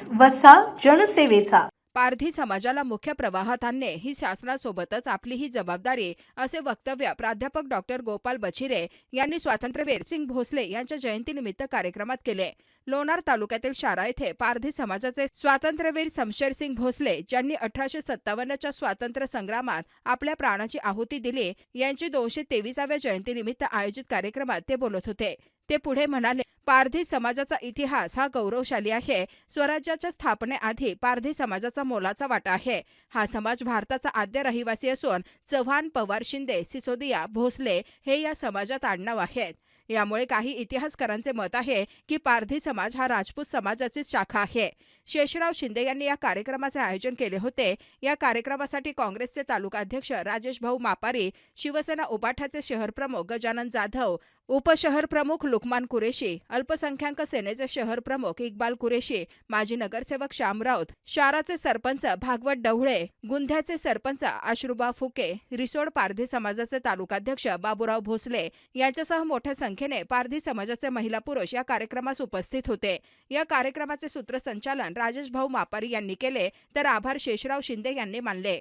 News वसा जनसेवेचा. पारधी समाजाला मुख्य प्रवाहात आणणे ही शासनासोबतच आपली ही जबाबदारी असे वक्तव्य प्राध्यापक डॉक्टर गोपाल बछिरे यांनी स्वातंत्र्यवीर सिंग भोसले यांच्या जयंतीनिमित्त कार्यक्रमात केले. लोणार तालुक्यातील शारा येथे पारधी समाजाचे स्वातंत्र्यवीर समशेर सिंग भोसले ज्यांनी अठराशे सत्तावन्नच्या स्वातंत्र्य संग्रामात आपल्या प्राणाची आहुती दिली यांची दोनशे तेविसाव्या जयंतीनिमित्त आयोजित कार्यक्रमात ते बोलत होते. ते पुढे म्हणाले पारधी समाजाचा इतिहास हा गौरवशाली आहे. स्वराज्याच्या स्थापनेआधी पारधी समाजाचा मोलाचा वाटा आहे. हा समाज भारताचा आद्य रहिवासी असून चव्हाण पवार शिंदे सिसोदिया भोसले हे या समाजात आडनाव आहेत. यामुळे काही इतिहासकारांचे मत आहे की पारधी समाज हा राजपूत समाजाचीच शाखा आहे. शेषराव शिंदे यांनी या कार्यक्रमाचे आयोजन केले होते. या कार्यक्रमासाठी काँग्रेसचे तालुकाध्यक्ष राजेश भाऊ मापारी शिवसेना उपाठाचे शहर प्रमुख गजानन जाधव उपशहर प्रमुख लुकमान कुरेशी अल्पसंख्याक सेनेचे शहर प्रमुख इक्बाल कुरेशी माजी नगरसेवक श्याम राऊत शाराचे सरपंच भागवत डवळे गुंध्याचे सरपंच आश्रुबा फुके रिसोड पारधी समाजाचे तालुकाध्यक्ष बाबूराव भोसले यांच्यासह मोठ्या संख्येने पारधी समाजाचे महिला पुरुष या कार्यक्रमास उपस्थित होते. या कार्यक्रमाचे सूत्रसंचालन राजेश भाऊ मापारी यांनी केले तर आभार शेषराव शिंदे यांनी मानले.